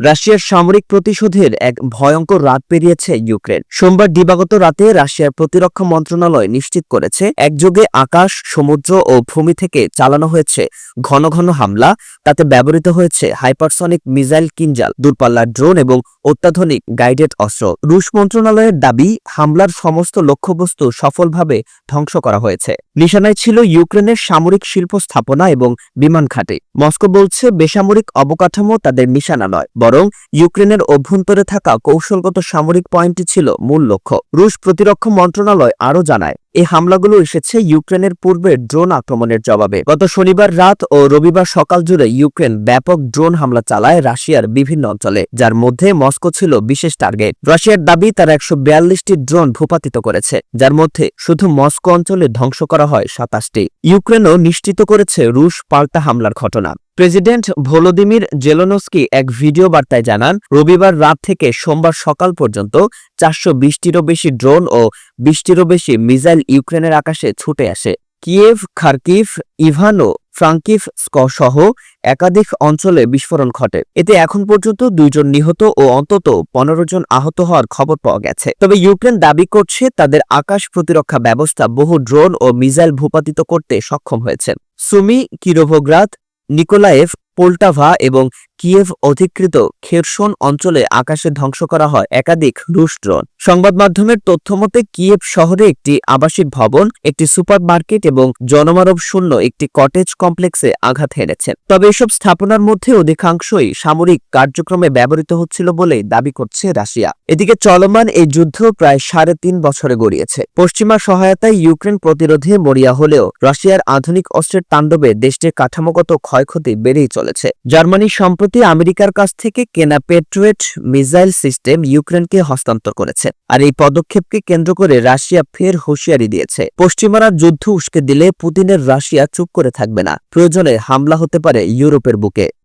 রাশিয়ার সামরিক প্রতিশোধের এক ভয়ঙ্কর রাত পেরিয়েছে ইউক্রেন। সোমবার দিবাগত রাতে রাশিয়ার প্রতিরক্ষা মন্ত্রণালয় নিশ্চিত করেছে, একযোগে আকাশ, সমুদ্র ও ভূমি থেকে চালানো হয়েছে ঘন ঘন হামলা, তাতে ব্যবহৃত হয়েছে হাইপারসনিক মিসাইল কিনজাল দূরপাল্লার ড্রোন এবং অত্যাধুনিক গাইডেড অস্ত্র। রুশ মন্ত্রণালয়ের দাবি, হামলার সমস্ত লক্ষ্যবস্তু সফলভাবে ধ্বংস করা হয়েছে। নিশানায় ছিল ইউক্রেনের সামরিক শিল্প স্থাপনা এবং বিমান ঘাঁটি। মস্কো বলছে, বেসামরিক অবকাঠামো তাদের নিশানা নয় বরং ইউক্রেনের অভ্যন্তরে থাকা কৌশলগত সামরিক পয়েন্টটি ছিল মূল লক্ষ্য। রুশ প্রতিরক্ষা মন্ত্রণালয় আরও জানায় এই হামলাগুলো এসেছে ইউক্রেনের পূর্বের ড্রোন আক্রমণের জবাবে। গত শনিবার রাত ও রবিবার সকাল জুড়ে ইউক্রেন ব্যাপক ড্রোন হামলা চালায় রাশিয়ার বিভিন্ন অঞ্চলে, যার মধ্যে মস্কো ছিল বিশেষ টার্গেট। রাশিয়ার দাবি, তারা একশো বিয়াল্লিশটি ড্রোন ভূপাতিত করেছে, যার মধ্যে শুধু মস্কো অঞ্চলে ধ্বংস করা হয় সাতাশটি। ইউক্রেনও নিশ্চিত করেছে রুশ পাল্টা হামলার ঘটনা। প্রেসিডেন্ট ভলোদিমির জেলোনস্কি এক ভিডিও বার্তায় জানান, রবিবার রাত থেকে সোমবার সকাল পর্যন্ত চারশো বিশটিরও বেশি ড্রোন ও বিশটিরও বেশি মিসাইল ইউক্রেনের আকাশে ছুটে আসে। কিয়েভ, খার্কিভ, ইভানো ফ্রাঙ্কিভ স্ক সহ একাধিক অঞ্চলে বিস্ফোরণ ঘটে। এতে এখন পর্যন্ত দুইজন নিহত ও অন্তত পনেরো জন আহত হওয়ার খবর পাওয়া গেছে। তবে ইউক্রেন দাবি করছে, তাদের আকাশ প্রতিরক্ষা ব্যবস্থা বহু ড্রোন ও মিসাইল ভূপাতিত করতে সক্ষম হয়েছেন সুমি কিরোভোগ্রাদ নিকোলায়েভ পোল্টাভা এবং কিয়েভ অধিকৃত খেরসন অঞ্চলে আকাশে ধ্বংস করা হয় একাধিক রুশ ড্রোন। সংবাদ মাধ্যমের তথ্যমতে কিয়েভ শহরে একটি আবাসিক ভবন, একটি সুপার মার্কেট এবং জনমানব শূন্য একটি কটেজ কমপ্লেক্সে আঘাত হেনেছে। তবে এসব স্থাপনার মধ্যে অধিকাংশই সামরিক কার্যক্রমে ব্যবহৃত হচ্ছিল বলে দাবি করছে রাশিয়া। এদিকে চলমান এই যুদ্ধ প্রায় সাড়ে তিন বছরে গড়িয়েছে। পশ্চিমা সহায়তায় ইউক্রেন প্রতিরোধে মরিয়া হলেও রাশিয়ার আধুনিক অস্ত্রের তাণ্ডবে দেশটির কাঠামোগত ক্ষয়ক্ষতি বেড়েই চলেছে। জার্মানি সম্প্রতি আমেরিকার কাছ থেকে কেনা পেট্রোয়েট মিসাইল সিস্টেম ইউক্রেনকে হস্তান্তর করেছে, আর এই পদক্ষেপকে কেন্দ্র করে রাশিয়া ফের হুঁশিয়ারি দিয়েছে। পশ্চিমারা যুদ্ধ উস্কে দিলে পুতিনের রাশিয়া চুপ করে থাকবে না। প্রয়োজনে হামলা হতে পারে ইউরোপের বুকে।